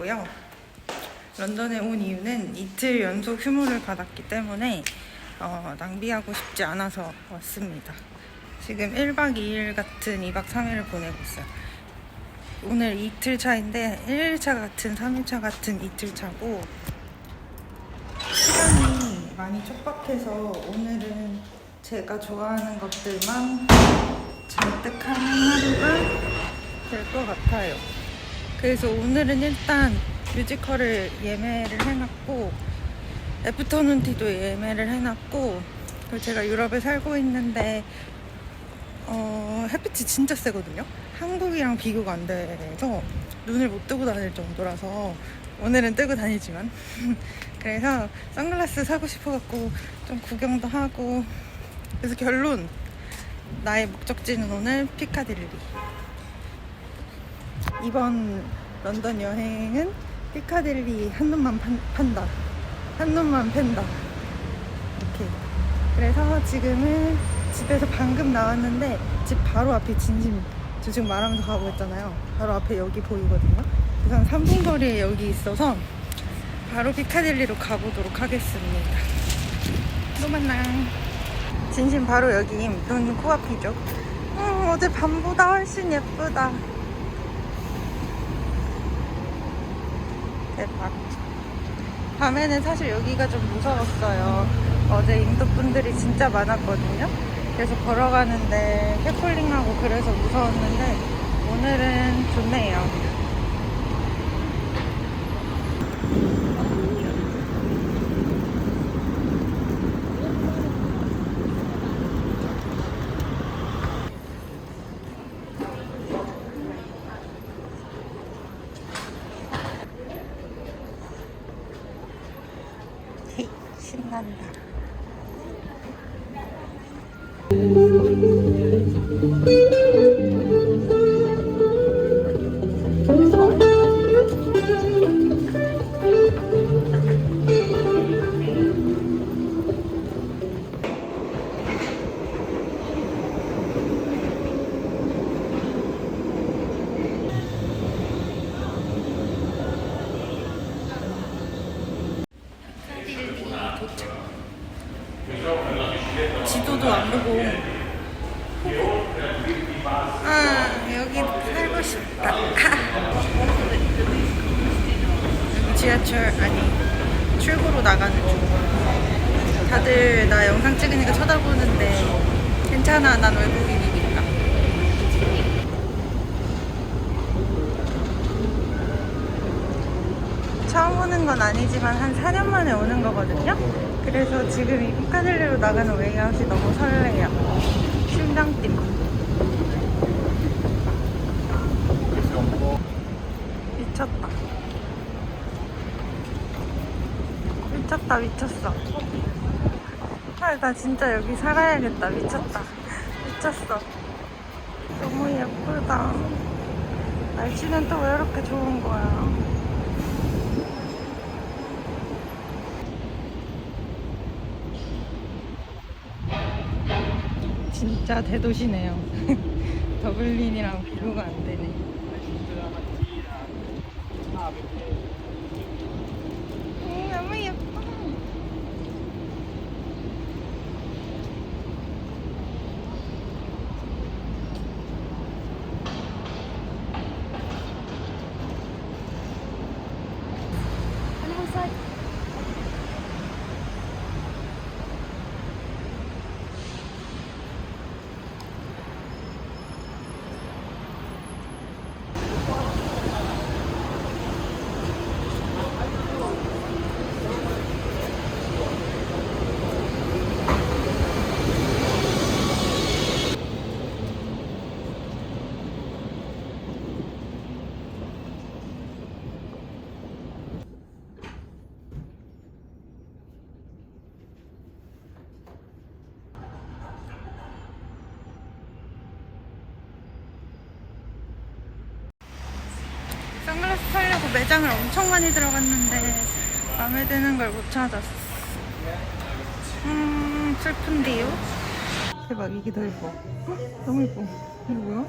있고요. 런던에 온 이유는 이틀 연속 휴무를 받았기 때문에 어, 낭비하고 싶지 않아서 왔습니다. 지금 1박 2일 같은 2박 3일을 보내고 있어요. 오늘 이틀 차인데 1일차 같은 3일차 같은 이틀 차고 시간이 많이 촉박해서 오늘은 제가 좋아하는 것들만 잔뜩 하는 하루가 될 것 같아요. 그래서 오늘은 일단 뮤지컬을 예매를 해놨고 애프터눈티도 예매를 해놨고 그리고 제가 유럽에 살고 있는데 어, 햇빛이 진짜 세거든요. 한국이랑 비교가 안 돼서 눈을 못 뜨고 다닐 정도라서 오늘은 뜨고 다니지만 그래서 선글라스 사고 싶어갖고 좀 구경도 하고 그래서 결론 나의 목적지는 오늘 피카딜리 이번 런던 여행은 피카딜리 한 놈만 판, 판다. 한 놈만 팬다. 이렇게. 그래서 지금은 집에서 방금 나왔는데 집 바로 앞이 진심 저 지금 말하면서 가고 있잖아요. 바로 앞에 여기 보이거든요. 한 3분 거리에 여기 있어서 바로 피카딜리로 가보도록 하겠습니다. 또 만나요. 진심 바로 여기 눈 코앞이죠? 음, 어제 밤보다 훨씬 예쁘다 대박. 밤에는 사실 여기가 좀 무서웠어요. 어제 인도 분들이 진짜 많았거든요. 그래서 걸어가는데 캐콜링하고 그래서 무서웠는데 오늘은 좋네요 신난다 다들 나 영상 찍으니까 쳐다보는데 괜찮아 난 외국인이니까 처음 오는 건 아니지만 한 4년 만에 오는 거거든요. 그래서 지금 이 피카딜리로 나가는 웨이아웃이 너무 설레요. 심장 뛰고. 미쳤다. 미쳤다, 미쳤어. 아, 나 진짜 여기 살아야겠다. 미쳤다. 미쳤어. 너무 예쁘다. 날씨는 또 왜 이렇게 좋은 거야. 진짜 대도시네요. 더블린이랑 비교가 안 되네. 음, 너무 예뻐. 매장을 엄청 많이 들어갔는데 마음에 드는 걸 못 찾았어. 음 슬픈데요? 대박 이게 더 예뻐. 헉, 너무 예뻐. 이거 뭐야?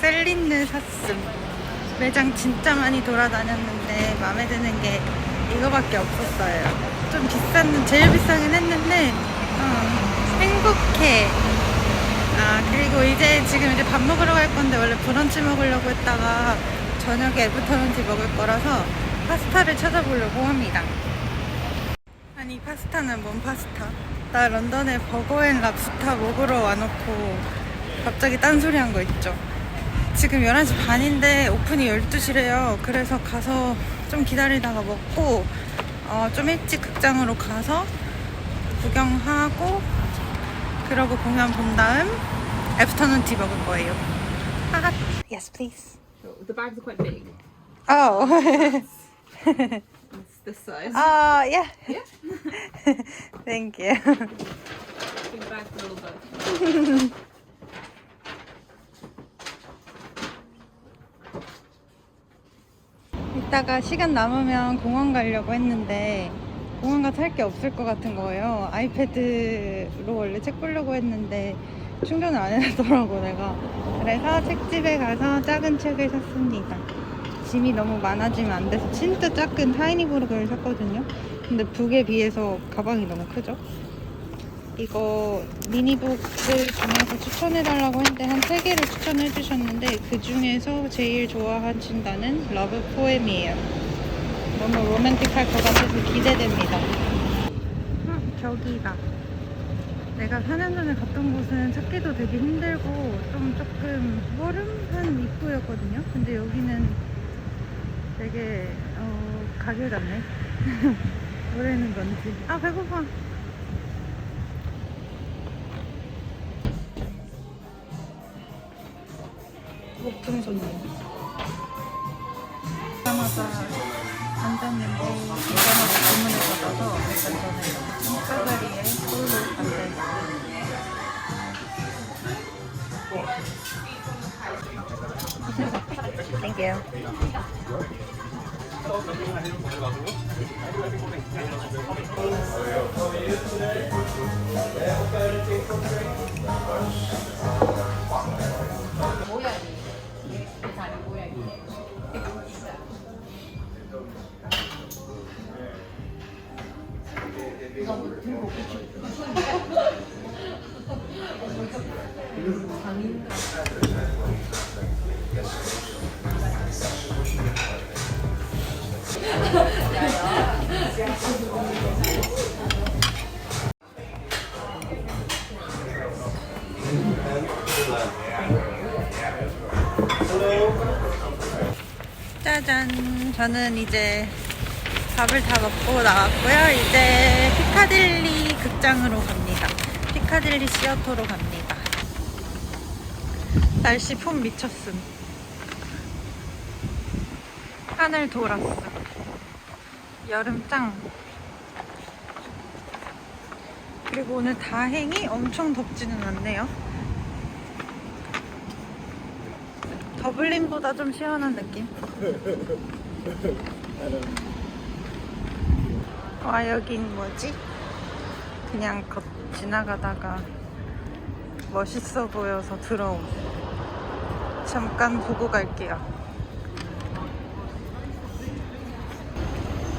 셀린느 샀음. 매장 진짜 많이 돌아다녔는데 마음에 드는 게 이거밖에 없었어요. 좀 비싼, 제일 비싸긴 했는데, 어, 행복해. 아, 그리고 이제 지금 이제 밥 먹으러 갈 건데 원래 브런치 먹으려고 했다가 저녁에 애프터눈티 먹을 거라서 파스타를 찾아보려고 합니다. 아니, 파스타는 뭔 파스타? 나 런던에 버거앤 랍스타 먹으러 와놓고 갑자기 딴소리 한 거 있죠. 지금 11시 반인데 오픈이 12시래요. 그래서 가서 좀 기다리다가 먹고 어, 좀 일찍 극장으로 가서 구경하고 그러고 공연 본 다음 애프터눈 티 먹을 거예요. 하하. Yes, please. The bags are quite big. Oh. It's this size. oh, yeah. Yeah. Thank you. Big bag for little bug. 이따가 시간 남으면 공원 가려고 했는데 공원 가서 할 게 없을 것 같은 거예요. 아이패드로 원래 책 보려고 했는데 충전을 안 해놨더라고 내가. 그래서 책집에 가서 작은 책을 샀습니다. 짐이 너무 많아지면 안 돼서 진짜 작은 타이니부르크를 샀거든요. 근데 북에 비해서 가방이 너무 크죠? 이거 미니북을 중에서 추천해달라고 했는데 한세 개를 추천해 주셨는데 그 중에서 제일 좋아하신다는 러브 포엠이에요. 너무 로맨틱할 것 같아서 기대됩니다. 음, 저기다. 내가 4년 전에 갔던 곳은 찾기도 되게 힘들고 좀 조금 허름한 입구였거든요. 근데 여기는 되게 어, 가게 같네. 뭐라는 건지. 아 배고파. 목풍 손님. 가자마자 앉았는데 가자마자 주문을 받아서 저는 사다리에 홀로 앉아있어요. Thank you. 짜잔. 저는 이제 밥을 다 먹고 나왔고요. 이제 피카딜리 극장으로 갑니다. 피카딜리 시어터로 갑니다. 날씨 폼 미쳤음. 하늘 돌았어. 여름 짱. 그리고 오늘 다행히 엄청 덥지는 않네요. 더블린보다 좀 시원한 느낌. 와 여긴 뭐지? 그냥 겉 지나가다가 멋있어 보여서 들어옴. 잠깐 보고 갈게요.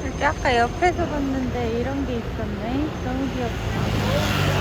여기 아까 옆에서 봤는데 이런 게 있었네. 너무 귀엽다.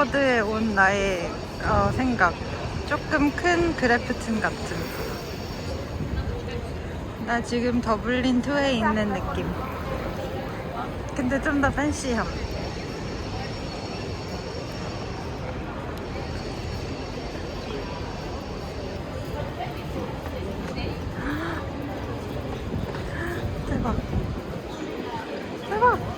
옥스퍼드에 온 나의 어, 생각. 조금 큰 그래프튼 같음. 나 지금 더블린 투에 있는 느낌. 근데 좀 더 팬시함. 대박. 대박.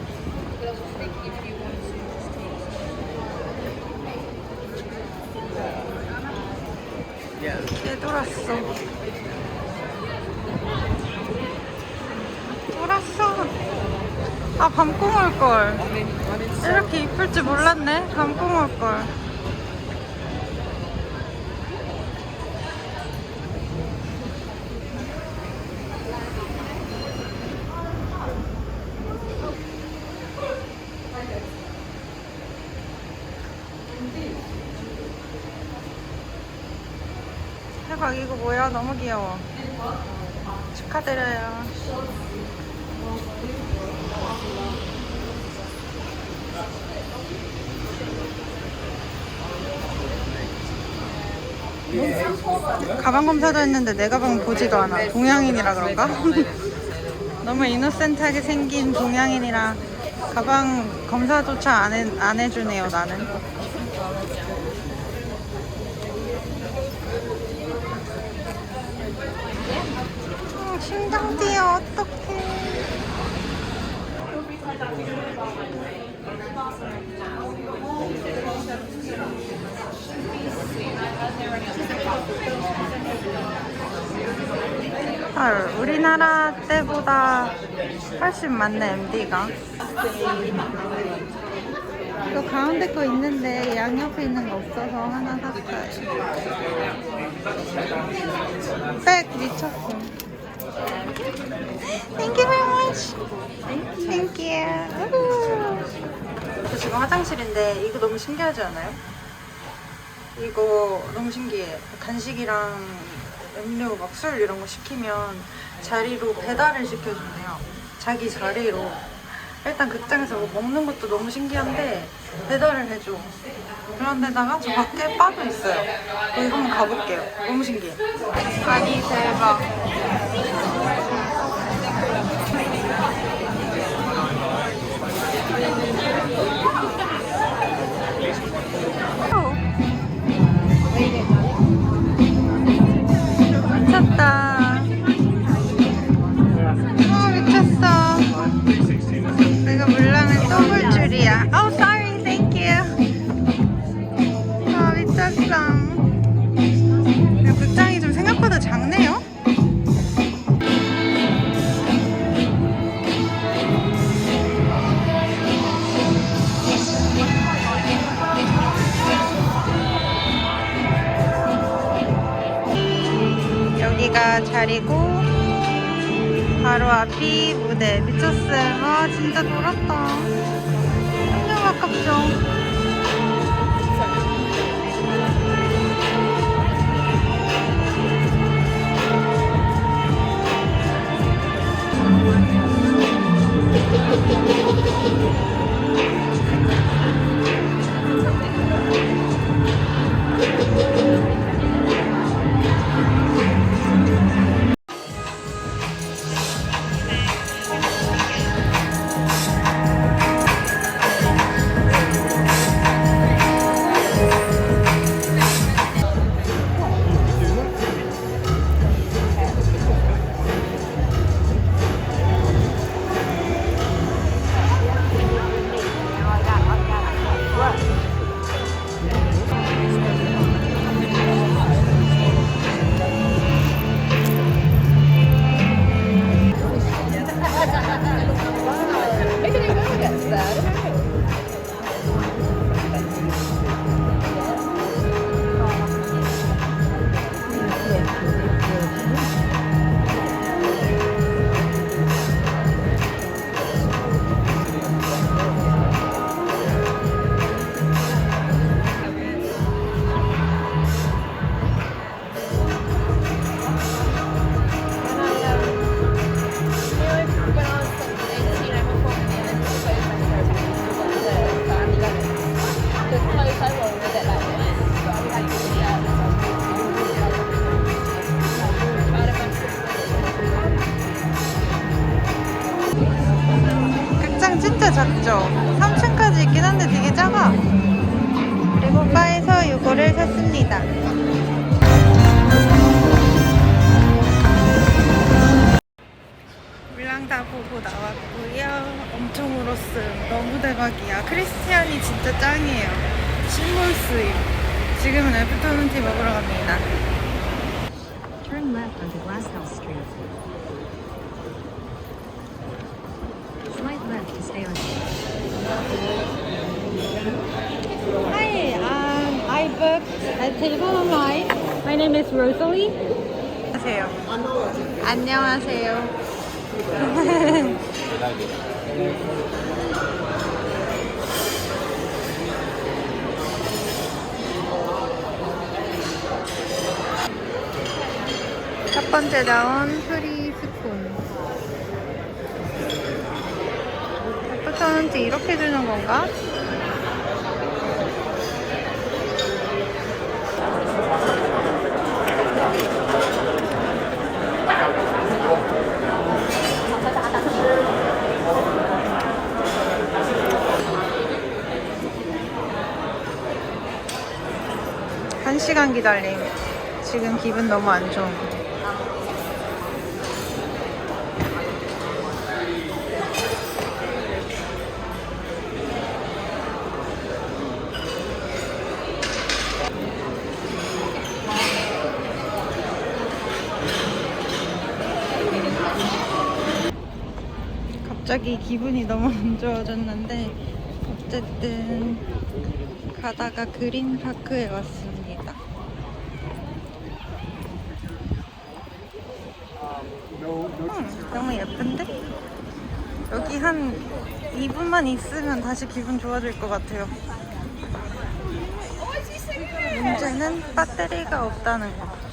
되돌았어. 돌았어. 아, 밤꿈 올걸. 이렇게 이쁠 줄 몰랐네. 밤꿈 올걸. 대박, 이거 뭐야? 너무 귀여워. 축하드려요. 가방 검사도 했는데 내 가방 보지도 않아. 동양인이라 그런가? 너무 이노센트하게 생긴 동양인이라 가방 검사조차 안, 해, 안 해주네요, 나는. 어, 심장 뛰어, 어떡해. 헐, 우리나라 때보다 훨씬 많네, MD가. 이거 가운데 거 있는데 양옆에 있는 거 없어서 하나 샀어요. 백 미쳤어. Thank you very much. Thank you. 저 지금 화장실인데 이거 너무 신기하지 않아요? 이거 너무 신기해. 간식이랑 음료, 막 술 이런 거 시키면 자리로 배달을 시켜준대요. 자기 자리로. 일단 극장에서 뭐 먹는 것도 너무 신기한데 배달을 해줘. 그런데다가 저 밖에 바도 있어요. 여기 한번 가볼게요. 너무 신기해. 아니 대박. 기가 자리고 바로 앞이 무대 미쳤어요 아 진짜 놀았다. 완전 가깝죠 Hi, um, I booked a table online. My name is Rosalie. 안녕하세요. 안녕하세요. 첫 번째 나온 프리 스푼. 애프터눈티 이렇게 주는 건가? 한 시간 기다림. 지금 기분 너무 안 좋은 거. 갑자기 기분이 너무 안 좋아졌는데 어쨌든 가다가 그린파크에 왔습니다. 음, 너무 예쁜데? 여기 한 2분만 있으면 다시 기분 좋아질 것 같아요. 문제는 배터리가 없다는 거.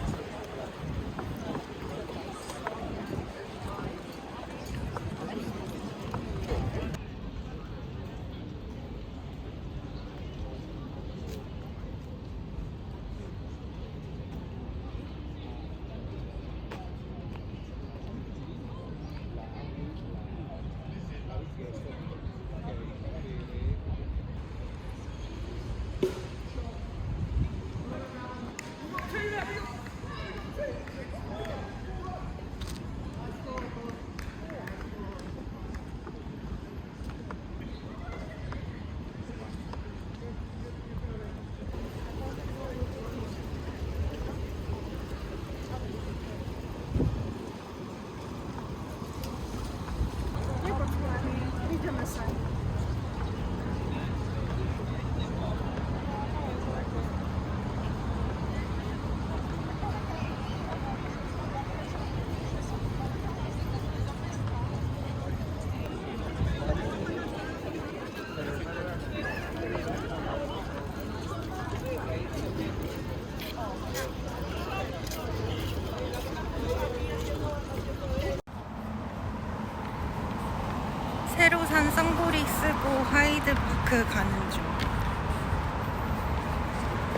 새로 산 썬구리 쓰고 하이드 파크 가는 중.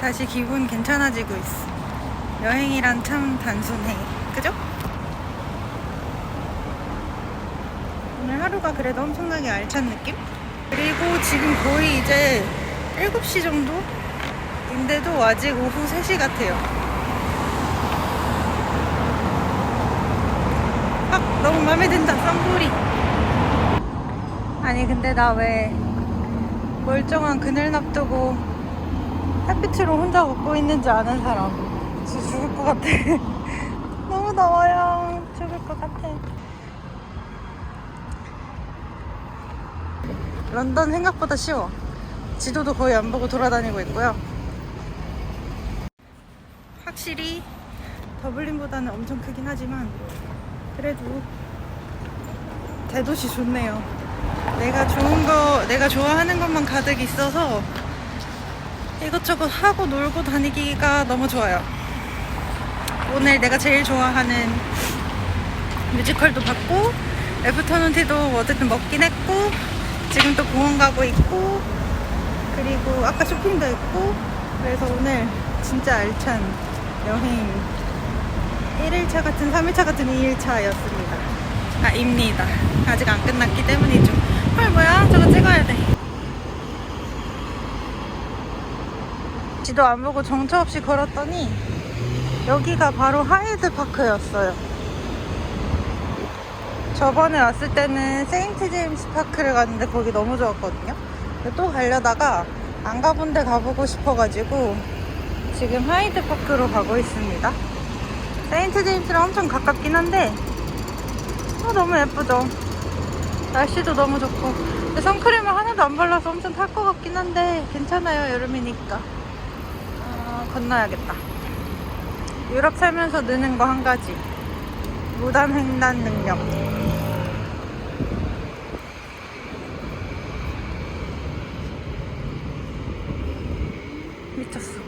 다시 기분 괜찮아지고 있어. 여행이란 참 단순해. 그죠? 오늘 하루가 그래도 엄청나게 알찬 느낌? 그리고 지금 거의 이제 7시 정도? 인데도 아직 오후 3시 같아요. 아, 너무 마음에 든다, 썬구리. 아니 근데 나 왜 멀쩡한 그늘 납두고 햇빛으로 혼자 걷고 있는지 아는 사람. 진짜 죽을 것 같아. 너무 더워요. 죽을 것 같아. 런던 생각보다 쉬워. 지도도 거의 안 보고 돌아다니고 있고요. 확실히 더블린보다는 엄청 크긴 하지만 그래도 대도시 좋네요 내가 좋은 거, 내가 좋아하는 것만 가득 있어서 이것저것 하고 놀고 다니기가 너무 좋아요. 오늘 내가 제일 좋아하는 뮤지컬도 봤고, 애프터눈티도 어쨌든 먹긴 했고, 지금 또 공원 가고 있고, 그리고 아까 쇼핑도 했고, 그래서 오늘 진짜 알찬 여행 1일차 같은 3일차 같은 2일차였습니다. 아, 입니다. 아직 안 끝났기 때문이죠. 헐, 뭐야? 저거 찍어야 돼. 지도 안 보고 정처 없이 걸었더니 여기가 바로 하이드 파크였어요. 저번에 왔을 때는 세인트 제임스 파크를 갔는데 거기 너무 좋았거든요. 또 가려다가 안 가본 데 가보고 싶어가지고 지금 하이드 파크로 가고 있습니다. 세인트 제임스랑 엄청 가깝긴 한데 어, 너무 예쁘죠? 날씨도 너무 좋고. 근데 선크림을 하나도 안 발라서 엄청 탈 것 같긴 한데 괜찮아요 여름이니까. 아, 건너야겠다. 유럽 살면서 느는 거 한 가지. 무단 횡단 능력. 미쳤어.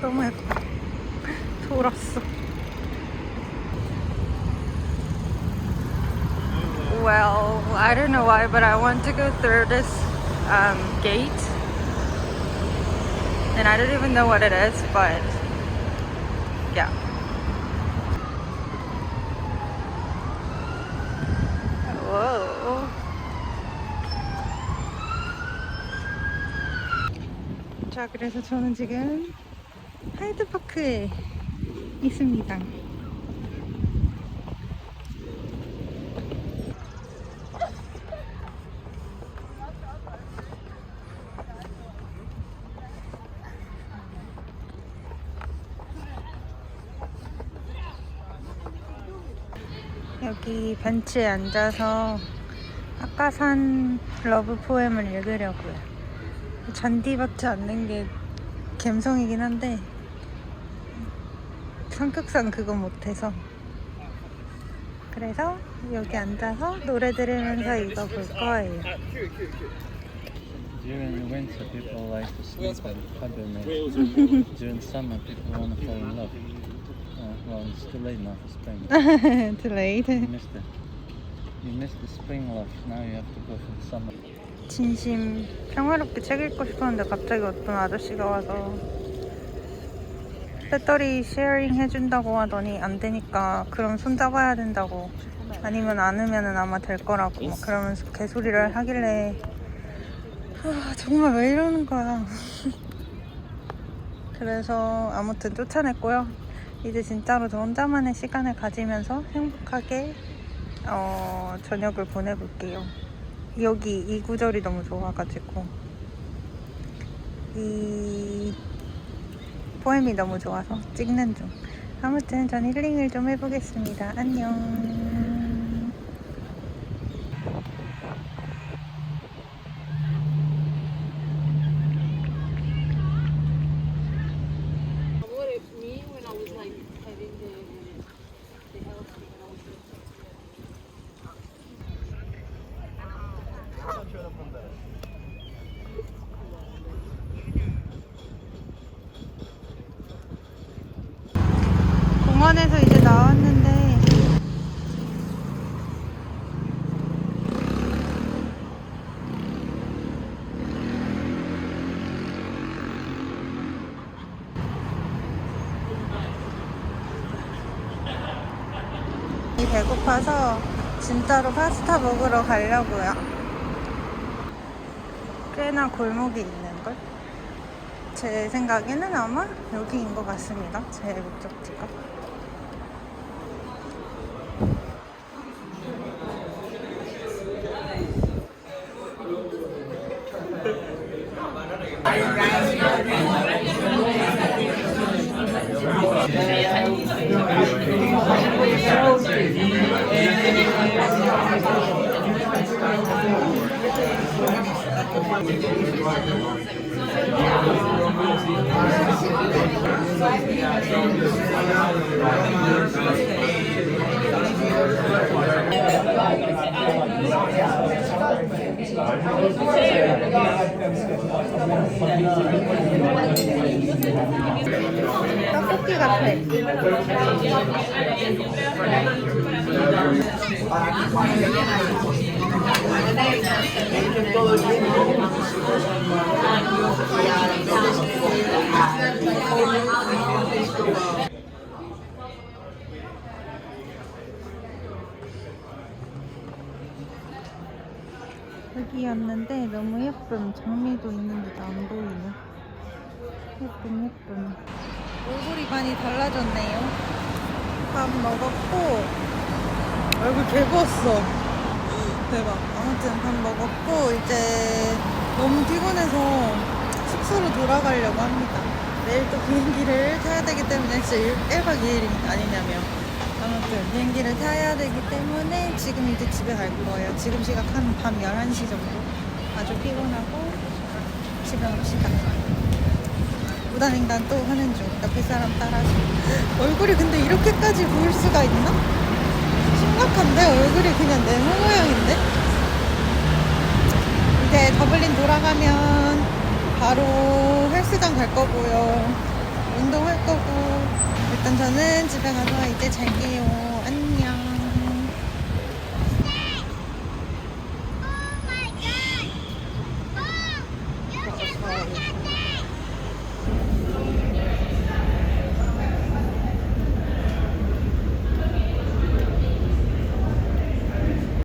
너무 예뻐. 돌았어 don't know why, but I want to go through this um, gate. And I don't even know what it is, but yeah. Whoa. 자, 그래서 저는 지금 하이드파크에 있습니다. 여기 벤치에 앉아서 아까 산 러브 포엠을 읽으려고요. 잔디밭에 앉는 게 감성이긴 한데 성격상 그거 못해서 그래서 여기 앉아서 노래 들으면서 읽어볼 거예요. During winter, people like to sleep and hibernate. During summer, people want to fall in love. Well, it's too late now for spring. Too late. You missed it. You missed the spring love. Now you have to go for the summer. 진심 평화롭게 책 읽고 싶었는데 갑자기 어떤 아저씨가 와서 배터리 쉐어링 해준다고 하더니 안 되니까 그럼 손잡아야 된다고 아니면 안으면 아마 될 거라고 막 그러면서 개소리를 하길래 아, 정말 왜 이러는 거야 그래서 아무튼 쫓아냈고요 이제 진짜로 저 혼자만의 시간을 가지면서 행복하게 어, 저녁을 보내볼게요. 여기 이 구절이 너무 좋아가지고. 이 포엠이 너무 좋아서 찍는 중. 아무튼 전 힐링을 좀 해보겠습니다. 안녕 What if me when I was like heading the the hills when I was 공원에서 이제 나왔는데 이 배고파서 진짜로 파스타 먹으러 가려고요. 꽤나 골목이 있는걸? 제 생각에는 아마 여기인 것 같습니다. 제 목적지가. 떡볶이 같아. 여기였는데 너무 예쁨. 장미도 있는데도 안 보이네. 예쁨 예쁨. 얼굴이 많이 달라졌네요. 밥 먹었고 얼굴 개 부었어. 대박. 아무튼 밥 먹었고 이제 너무 피곤해서 숙소로 돌아가려고 합니다. 내일 또 비행기를 타야 되기 때문에 진짜 1박 2일이 아니냐며. 아무튼 비행기를 타야 되기 때문에 지금 이제 집에 갈 거예요. 지금 시각 한 밤 11시 정도. 아주 피곤하고 집에 갑시다. 무단횡단 또 하는 중. 옆에 사람 따라서. 얼굴이 근데 이렇게까지 보일 수가 있나? 심각한데? 얼굴이 그냥 네모 모양인데? 이제 더블린 돌아가면 바로 헬스장 갈 거고요. 운동할 거고. 일단 저는 집에 가서 이제 잘게요.